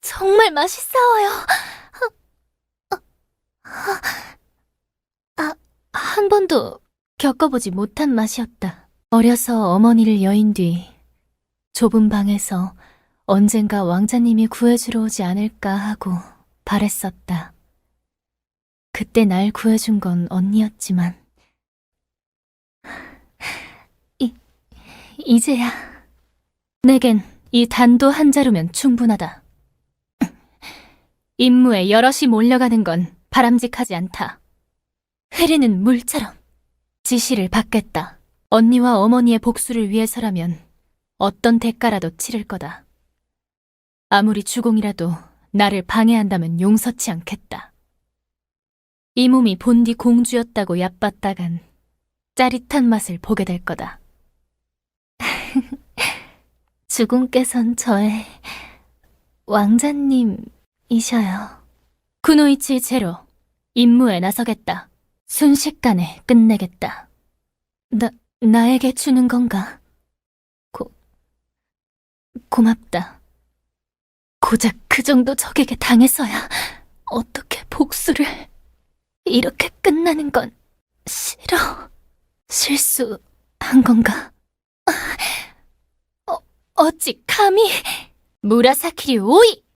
정말 맛있어요. 아, 한 번도 겪어보지 못한 맛이었다. 어려서 어머니를 여인 뒤 좁은 방에서 언젠가 왕자님이 구해주러 오지 않을까 하고 바랬었다. 그때 날 구해준 건 언니였지만 이, 이제야 내겐 이 단도 한 자루면 충분하다. 임무에 여럿이 몰려가는 건 바람직하지 않다. 흐르는 물처럼 지시를 받겠다. 언니와 어머니의 복수를 위해서라면 어떤 대가라도 치를 거다. 아무리 주공이라도 나를 방해한다면 용서치 않겠다. 이 몸이 본디 공주였다고 얕봤다간 짜릿한 맛을 보게 될 거다. 주공께선 저의 왕자님 이셔요. 구노이치 제로, 임무에 나서겠다. 순식간에 끝내겠다. 나, 나에게 주는 건가? 고, 고맙다. 고작 그 정도 적에게 당해서야 어떻게 복수를 이렇게 끝나는 건 싫어. 실수한 건가? 어, 어찌 감히 무라사키리 오이!